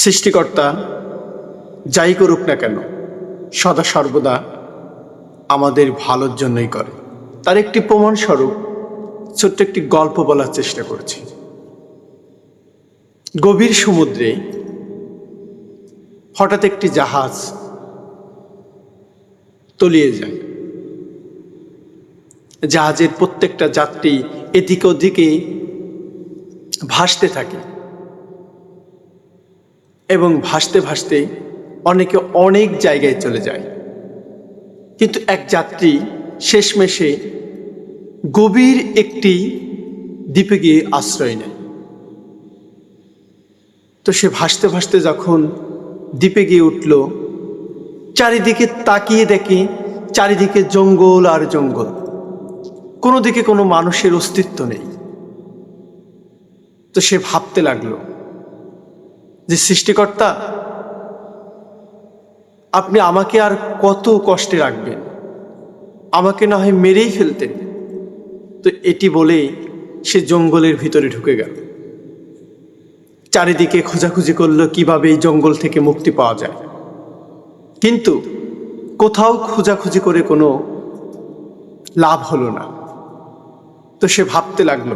সৃষ্টিকর্তা যাই করুক না কেন, সদা সর্বদা আমাদের ভালোর জন্যই করে। তার একটি প্রমাণস্বরূপ ছোট্ট একটি গল্প বলার চেষ্টা করছি। গভীর সমুদ্রে হঠাৎ একটি জাহাজ তলিয়ে যায়। জাহাজের প্রত্যেকটা যাত্রী এদিকে ওদিকে ভাসতে থাকে। এবং ভাসতে ভাসতে অনেকে অনেক জায়গায় চলে যায়। কিন্তু এক যাত্রী শেষমেশে গভীর একটি দ্বীপে গিয়ে আশ্রয় নেয়। তো সে ভাসতে ভাসতে যখন দ্বীপে গিয়ে উঠল, চারিদিকে তাকিয়ে দেখে চারিদিকে জঙ্গল আর জঙ্গল। কোনো দিকে কোনো মানুষের অস্তিত্ব নেই। তো সে ভাবতে লাগল যে সৃষ্টিকর্তা, আপনি আমাকে আর কত কষ্টে রাখবেন? আমাকে না হয় মেরেই ফেলতেন। তো এটি বলে সে জঙ্গলের ভিতরে ঢুকে গেল। চারিদিকে খোঁজাখুঁজি করল কীভাবে এই জঙ্গল থেকে মুক্তি পাওয়া যায়। কিন্তু কোথাও খোঁজাখুঁজি করে কোনো লাভ হলো না। তো সে ভাবতে লাগল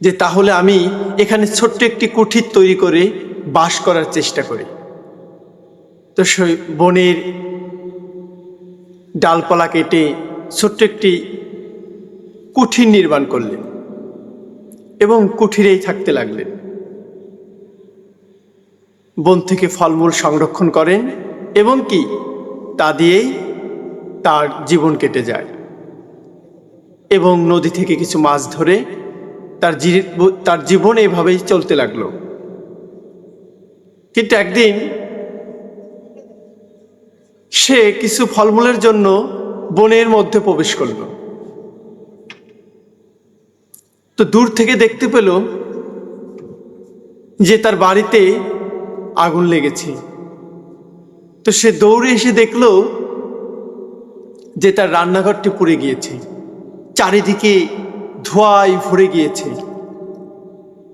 যে তাহলে আমি এখানে ছোট্ট একটি কুঠির তৈরি করে বাস করার চেষ্টা করি। তো সে বনের ডালপালা কেটে ছোট্ট একটি কুঠির নির্মাণ করলেন এবং কুঠিরেই থাকতে লাগলেন। বন থেকে ফলমূল সংরক্ষণ করেন এবং কি তা দিয়েই তার জীবন কেটে যায়। এবং নদী থেকে কিছু মাছ ধরে তার তার জীবন এভাবেই চলতে লাগল। কিন্তু একদিন সে কিছু ফলমূলের জন্য বনের মধ্যে প্রবেশ করল। তো দূর থেকে দেখতে পেল যে তার বাড়িতে আগুন লেগেছে। তো সে দৌড়ে এসে দেখল যে তার রান্নাঘরটি পুড়ে গিয়েছে। চারিদিকে ধোঁয়ায় ভরে গিয়েছে।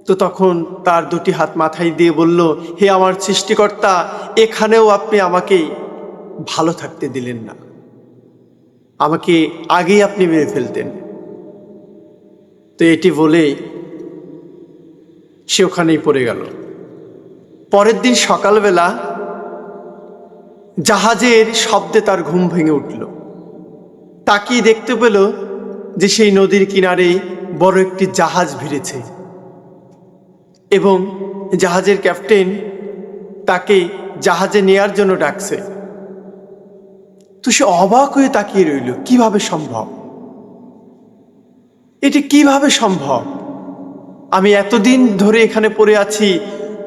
তো তখন তার দুটি হাত মাথায় দিয়ে বলল, হে আমার সৃষ্টিকর্তা, এখানেও আপনি আমাকে ভালো থাকতে দিলেন না। আমাকে আগেই আপনি মেরে ফেলতেন। তো এটি বলে সে ওখানেই পড়ে গেল। পরের দিন সকালবেলা জাহাজের শব্দে তার ঘুম ভেঙে উঠল। তাকিয়ে দেখতে পেল যে সেই নদীর কিনারে বড় একটি জাহাজ ভিড়েছে। এবং জাহাজের ক্যাপ্টেন তাকে জাহাজে নেয়ার জন্য ডাকছে। তো সে অবাক হয়ে তাকিয়ে রইল, কীভাবে সম্ভব? এটি কীভাবে সম্ভব? আমি এতদিন ধরে এখানে পড়ে আছি,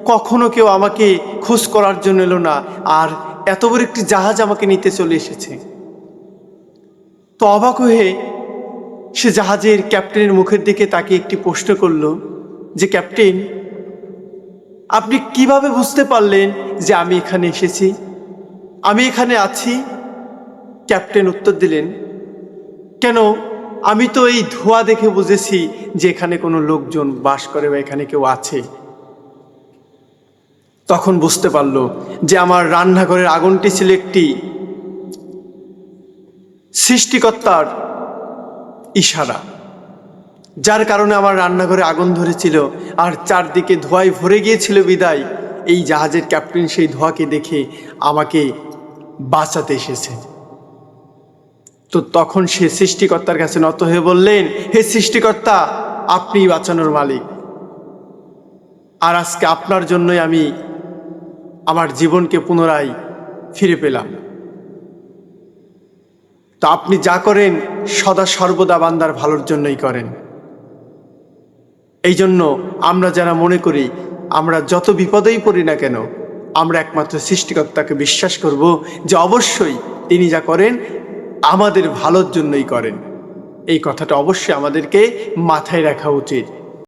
কখনো কেউ আমাকে খোঁজ করার জন্য এলো না, আর এত বড় একটি জাহাজ আমাকে নিতে চলে এসেছে। তো অবাক হয়ে সে জাহাজের ক্যাপ্টেনের মুখের দিকে তাকে একটি প্রশ্ন করল যে, ক্যাপ্টেন, আপনি কীভাবে বুঝতে পারলেন যে আমি এখানে এসেছি? আমি এখানে আছি? ক্যাপ্টেন উত্তর দিলেন, কেন? আমি তো এই ধোঁয়া দেখে বুঝেছি যে এখানে কোনো লোকজন বাস করে বা এখানে কেউ আছে। তখন বুঝতে পারল যে, আমার রান্নাঘরের আগুনটি ছিল একটি সৃষ্টিকর্তার ইশারা। যার কারণে আমার রান্নাঘরে আগুন ধরেছিল আর চারদিকে ধোঁয়ায় ভরে গিয়েছিল বিদায়। এই জাহাজের ক্যাপ্টেন সেই ধোঁয়াকে দেখে আমাকে বাঁচাতে এসেছে। তো তখন সে সৃষ্টিকর্তার কাছে নত হয়ে বললেন, হে সৃষ্টিকর্তা আপনি বাঁচানোর মালিক। আর আজকে আপনার জন্যই আমি আমার জীবনকে পুনরায় ফিরে পেলাম। তো আপনি যা করেন, সদা সর্বদা বান্দার ভালোর জন্যই করেন। এই জন্য আমরা যারা মনে করি, আমরা যত বিপদেই পড়ি না কেন, আমরা একমাত্র সৃষ্টিকর্তাকে বিশ্বাস করব যে অবশ্যই তিনি যা করেন, আমাদের ভালোর জন্যই করেন। এই কথাটা অবশ্যই আমাদেরকে মাথায় রাখা উচিত।